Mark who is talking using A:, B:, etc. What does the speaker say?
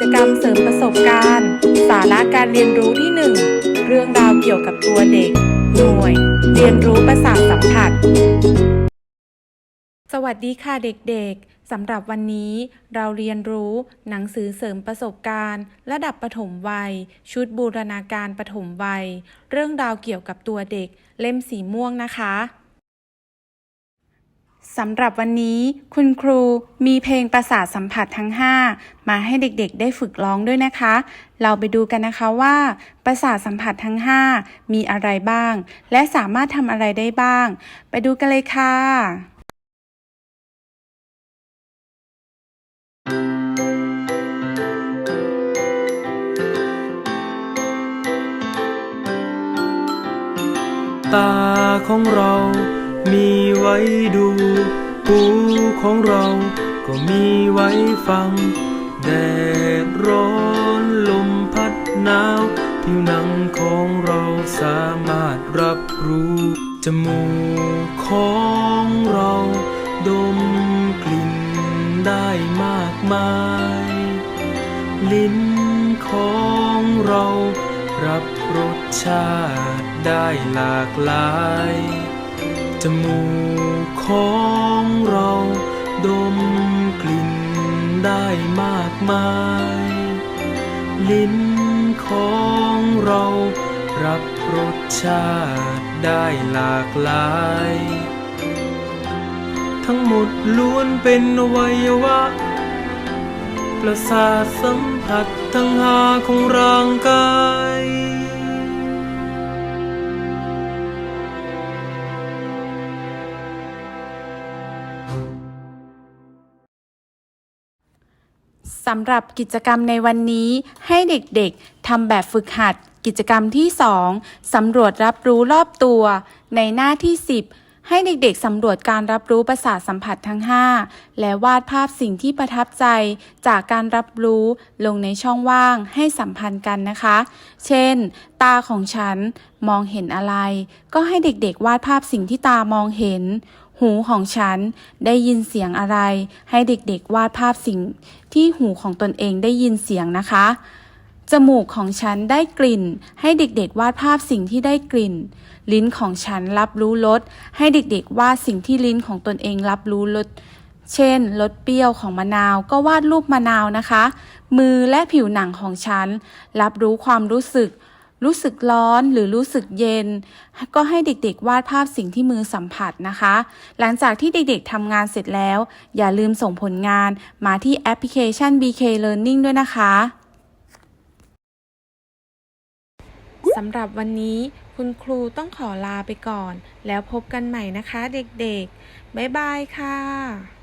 A: จกรรมเสริมประสบการณ์ สาระการเรียนรู้ที่ 1 เรื่องราวเกี่ยวกับตัวเด็ก หน่วย เรียนรู้ประสาทสัมผัส สวัสดีค่ะเด็กๆสำหรับวันนี้เราเรียนรู้หนังสือเสริมประสบการณ์ ระดับประถมวัย ชุดบูรณาการประถมวัย เรื่องราวเกี่ยวกับตัวเด็ก เล่มสีม่วงนะคะ สำหรับวันนี้คุณครูมีเพลงประสาทสัมผัสทั้ง 5 มาให้เด็กๆ ได้ฝึกร้องด้วยนะคะ เราไปดูกันนะคะว่าประสาทสัมผัสทั้ง 5 มีอะไรบ้าง และสามารถทำอะไรได้บ้าง ไปดูกันเลยค่ะ
B: ตาของเรามีไว้ดูหู ของเรา ก็มีไว้ฟัง แดดร้อนลมพัดหนาวผิวหนังของเราสามารถรับรู้ จมูกของเรา ดมกลิ่นได้มากมาย ลิ้นของเรา รับรสชาติได้หลากหลาย จมูกของเรา ดมกลิ่นได้มากมาย ลิ้นของเรารับรสชาติได้หลากหลาย ทั้งหมดล้วนเป็นวัยวะ ประสาทสัมผัสทั้งห้าของร่างกาย
A: สำหรับกิจกรรมในวันนี้ให้เด็กๆทำแบบฝึกหัด กิจกรรมที่ 2สำรวจรับรู้รอบตัว ในหน้าที่ 10 ให้เด็กๆสำรวจการรับรู้ประสาทสัมผัสทั้ง 5 และวาดภาพสิ่งที่ประทับใจจากการรับรู้ลงในช่องว่างให้สัมพันธ์กันนะคะ เช่น ตาของฉันมองเห็นอะไร ก็ให้เด็กๆ วาดภาพสิ่งที่ตามองเห็น หูของฉันได้ยินเสียงอะไร ให้เด็กๆ วาดภาพสิ่งที่หูของตนเองได้ยินเสียงนะคะ จมูกของฉันได้กลิ่น ให้เด็กๆวาดภาพสิ่งที่ได้กลิ่น ลิ้นของฉันรับรู้รสให้เด็กๆวาดสิ่งที่ลิ้นของตนเองรับรู้รสเช่นรสเปรี้ยวของมะนาวก็วาดรูปมะนาวนะคะ มือและผิวหนังของฉัน รับรู้ความรู้สึก รู้สึกร้อนหรือรู้สึกเย็น ก็ให้เด็กๆ วาดภาพสิ่งที่มือสัมผัสนะคะ หลังจากที่เด็กๆทำงานเสร็จแล้ว อย่าลืมส่งผลงานมาที่แอปพลิเคชัน BK Learning ด้วยนะคะ สำหรับวันนี้คุณครูต้องขอลาไปก่อน แล้วพบกันใหม่นะคะเด็กๆ บ๊ายบายค่ะ